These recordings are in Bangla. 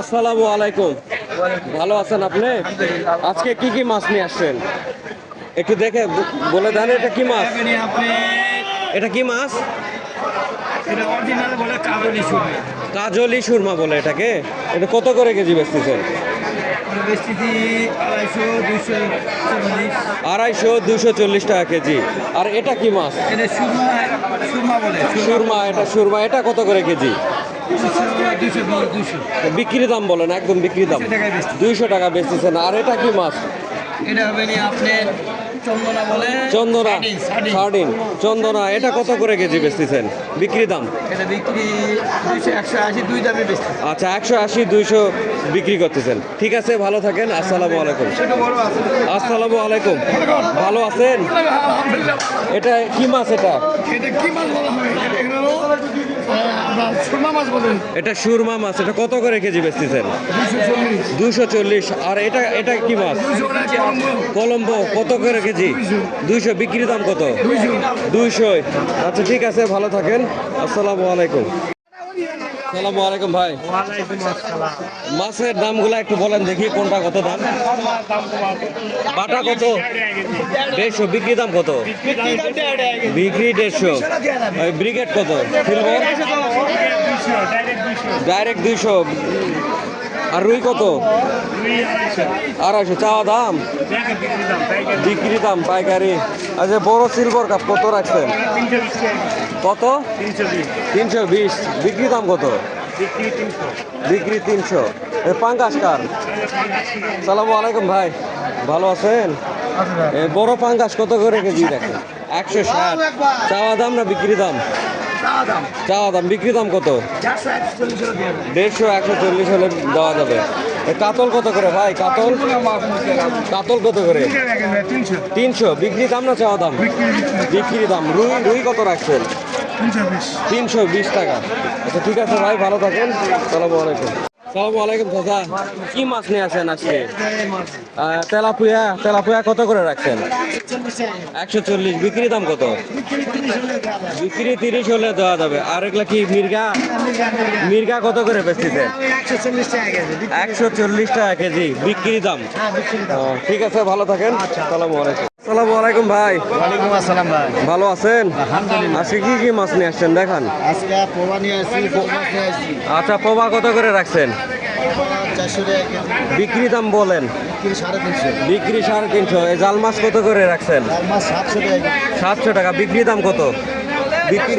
আসসালামু আলাইকুম। ভালো আছেন আপনি? আজকে কি কি মাছ নিয়ে আসছেন? একটু দেখে বলে দেন এটা কি মাছ? এটা কি মাছ? কাজলি সুরমা বলে এটাকে। এটা কত করে কেজি বেচতেছেন? আড়াইশো দুশো চল্লিশ টাকা কেজি। আর এটা কি মাছ? সুরমা এটা সুরমা। এটা কত করে কেজি? বিক্রি দাম বলেন একদম বিক্রি দাম। 200 দুইশো টাকা বেচতেছেন। আর এটা কি মাছ? এটা হবে নি আপনি চন্দনা বলে। চন্দনা সার্ডিন, চন্দনা এটা কত করে কেজি বেচতেছেন? বিক্রি দাম? আচ্ছা একশো আশি দুইশো বিক্রি করতেছেন। ঠিক আছে ভালো থাকেন আসসালামু আলাইকুম। আসসালামু আলাইকুম। ভালো আছেন? এটা কি মাছ এটা? এটা কি মাছ বলা হয়? এটা সুরমা মাছ এটা সুরমা মাছ এটা কত করে কেজি বেচতেছেন? দুশো চল্লিশ। আর এটা এটা কি মাছ? কলম্বো। কত করে কেজি? দুইশো। বিক্রি দাম কত? দুইশো। আচ্ছা ঠিক আছে ভালো থাকেন। আসসালামু আলাইকুম। আসসালামু আলাইকুম ভাই। মাছের দামগুলো একটু বলেন দেখি কোনটা কত দাম? বাটা কত? দেড়শো বিক্রি দাম কত? বিক্রি দেড়শো। ব্রিগেড কত? সিলভার? ডাইরেক্ট দুইশো। আর রুই কত? আড়াইশো চাওয়া দাম? বিক্রি দাম, পাইকারি। আচ্ছা বড় সিলভার কাপ কত রাখছেন? কত? তিনশো বিশ। বিক্রি দাম কত? বিক্রি তিনশো। পাঙ্গাস কার? সালামু আলাইকুম ভাই। ভালো আছেন? বড় পাঙ্গাস কত করে কেজি দেখেন? একশো ষাট। চাওয়া দাম না বিক্রি দাম? চাওয়া দাম। বিক্রি দাম কত? দেড়শো একশো চল্লিশ হলে দেওয়া যাবে। কাতল কত করে ভাই? কাতল? কাতল কত করে? তিনশো। বিক্রি দাম না চাওয়া দাম? বিক্রি দাম। রুই রুই কত রাখছেন? তিনশো বিশ। টাকা। আচ্ছা ঠিক আছে ভাই ভালো থাকেন। সালামু আলাইকুম। আলাইকুম চাচা। কি মাছ নিয়ে আসেন আজকে? তেলাপুয়া তেলাপুয়া কত করে রাখছেন? একশো চল্লিশ। বিক্রি দাম কত? বিক্রি তিরিশ হলে দেওয়া যাবে। আর এগুলা কি মির্গা? মির্গা কত করে বেচতেছে? একশো চল্লিশ টাকা কেজি। বিক্রি দাম? ও, ঠিক আছে ভালো থাকেন। সালামু আলাইকুম। সালামু আলাইকুম ভাই। ওয়ালাইকুম আসসালাম ভাই। ভালো আছেন? আলহামদুলিল্লাহ। আজকে কি কি মাছ নিয়ে আসছেন দেখান। আজকে নিয়ে আসছি আচ্ছা পোবা কত করে রাখছেন? বিক্রি দাম বলেন। বিক্রি সাড়ে তিনশো। এই জাল মাছ কত করে রাখছেন? সাতশো টাকা বিক্রি দাম কত? বিক্রি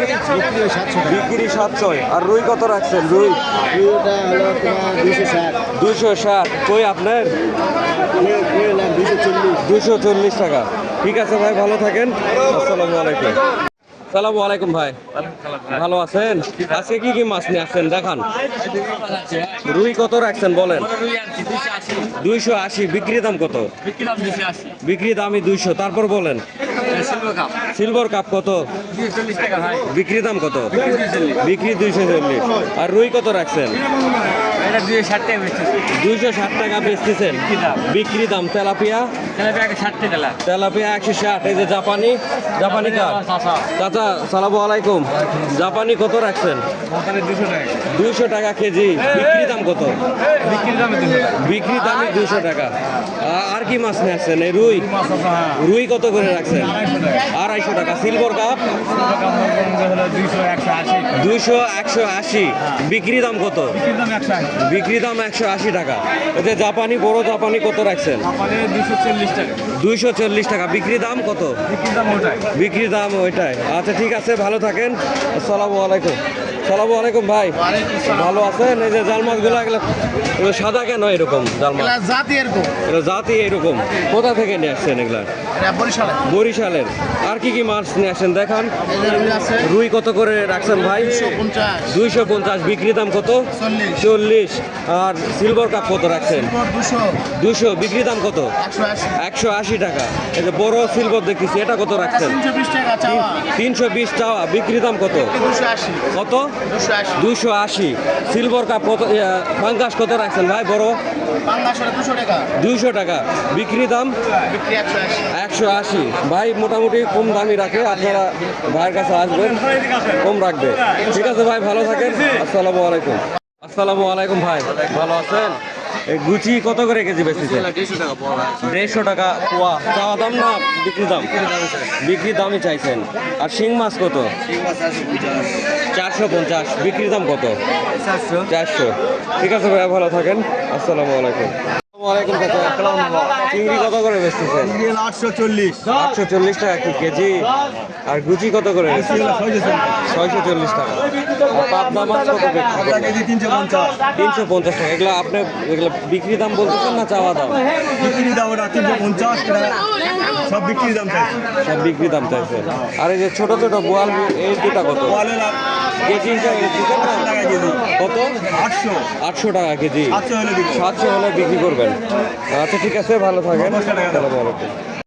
বিক্রি সাতশো আর রুই কত রাখছেন? রুই? দুশো ষাট। দুশো ষাট। কই আপনার? দুশো চল্লিশ। টাকা ঠিক আছে ভাই, ভালো থাকেন। আসসালামু আলাইকুম। সালামু আলাইকুম ভাই। ভালো আছেন? আজকে কি কি মাছ নিয়ে আসছেন? দেখান। রুই কত রাখছেন বলেন? দুইশো আশি। বিক্রি দাম কত? বিক্রি দামই দুইশো। তারপর বলেন। সিলভার কাপ কত? বিক্রি দাম কত? বিক্রি দুইশো চল্লিশ। আর রুই কত রাখছেন? এটা ষাট টাকা বেচতেছি। দুইশো ষাট টাকা বেচতেছেন। বিক্রি দাম তেলাপিয়া? তাহলে ষাট টাকা তেলাপিয়া একশো ষাট এই যে জাপানি। জাপানি কাপ চাচা। সালামু আলাইকুম। জাপানি কত রাখছেন? দুশো টাকা। দুইশো টাকা কেজি। বিক্রি দাম কত? বিক্রির দামে বিক্রি দামই দুইশো টাকা। আর কি মাছ নিয়ে আসছেন? এই রুই? রুই কত করে রাখছেন? আড়াইশো টাকা। Silver cup? দুইশো একশো আশি। দুইশো বিক্রি দাম কত? বিক্রির দাম একশো আশি। বিক্রি দাম একশো আশি টাকা। এই যে জাপানি বড় জাপানি কত রাখছেন? দুইশো চল্লিশ টাকা। বিক্রি দাম কত? বিক্রি দাম ওইটাই। আচ্ছা ঠিক আছে ভালো থাকেন। আসসালামু আলাইকুম। সালামু আলাইকুম ভাই। ভালো আছেন? এই যে জাল মাছগুলো এগুলো সাদা কেন এরকম জাল মাছ জাতি এরকম। জাতি এরকম। কোথা থেকে নিয়ে আসছেন এগুলা? বরিশালের। আর কি কি মাছ নিয়ে আসেন দেখান। রুই কত করে রাখছেন ভাই? দুইশো পঞ্চাশ। বিক্রি দাম কত? চল্লিশ। আর সিলভার কাপ কত রাখছেন? দুশো। বিক্রি দাম কত? একশো আশি। টাকা। এই যে বড় সিলভার দেখতেছি এটা কত রাখছেন? তিনশো বিশ টাকা চাওয়া। বিক্রি দাম কত? কত? দুশো আশি। সিলভার কাপ কত? পাঙ্গাস কত রাখছেন ভাই বড়? দুশো টাকা। বিক্রি দাম একশো আশি। ভাই মোটামুটি কম দামি রাখে, আপনারা ভাইয়ের কাছে আসবেন, কম রাখবে। ঠিক আছে ভাই, ভালো থাকেন, আসসালামু আলাইকুম। আসসালামু আলাইকুম ভাই, ভালো আছেন? গুচি কত করে কেজি বেচতেছেন দেড়শো টাকা পোয়া। চাওয়া দাম না, বিক্রি দাম? বিক্রি দামই চাইছেন। আর শিং মাছ কত? চারশো পঞ্চাশ। বিক্রি দাম কত? চারশো। ঠিক আছে ভাইয়া ভালো থাকেন, আসসালামু আলাইকুম। চিংড়ি কত করে বেচতেছেন? আটশো চল্লিশ। আটশো চল্লিশ টাকা কি কেজি? আর গুচি কত করে ছয়শো চল্লিশ টাকা। আর পাবদা মাছ কত বিক্রি কেজি তিনশো পঞ্চাশ। তিনশো পঞ্চাশ টাকা। এগুলো আপনি এগুলো বিক্রি দাম বলতেছেন না চাওয়া দাম? বিক্রি দাম ওটা তিনশো পঞ্চাশ সব বিক্রি দাম চাই সব বিক্রি দাম চাইছে। আর এই যে ছোট ছোট বোয়াল এই দুটা কত? হিসাবে দিচ্ছেন না? টাকা কেজি। কত? আটশো। আটশো টাকা কেজি। সাতশো হলে বিক্রি করবেন। আচ্ছা ঠিক আছে ভালো থাকেন। আসসালামু আলাইকুম